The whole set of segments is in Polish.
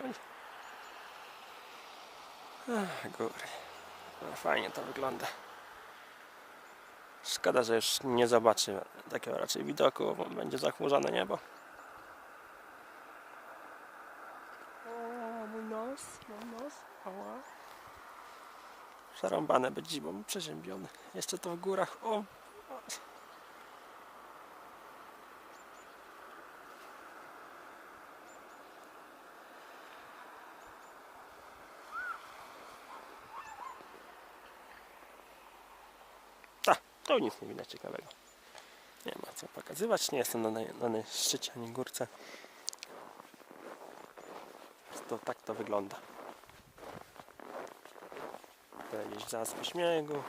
wziąć. Ach, góry. No, fajnie to wygląda. Szkoda, że już nie zobaczymy takiego raczej widoku, bo będzie zachmurzone niebo. O, mój nos, mój nos, ała. Zarąbane być zimą, przeziębiony. Jeszcze to w górach, o. to nic nie widać ciekawego. Nie ma co pokazywać, nie jestem na, na, na szczycie ani górce. To tak to wygląda. Tutaj gdzieś zaspy śniegu,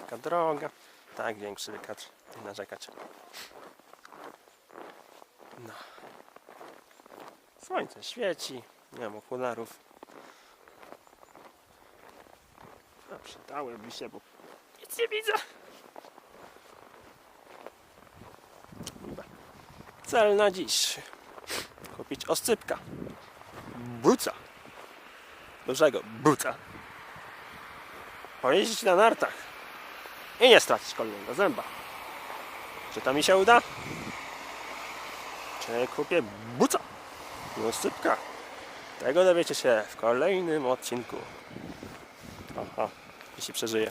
taka droga. Tak, większy wykacz, nie narzekać. No. Słońce świeci, nie mam okularów. A przydałyby się, bo nic nie widzę. Cel na dziś. Kupić oscypka. Buca. Dużego buca. Pojeździć na nartach. I nie stracić kolejnego zęba. Czy to mi się uda? Czy kupię buca? I oscypka. Tego dowiecie się w kolejnym odcinku. Aha, jeśli przeżyję.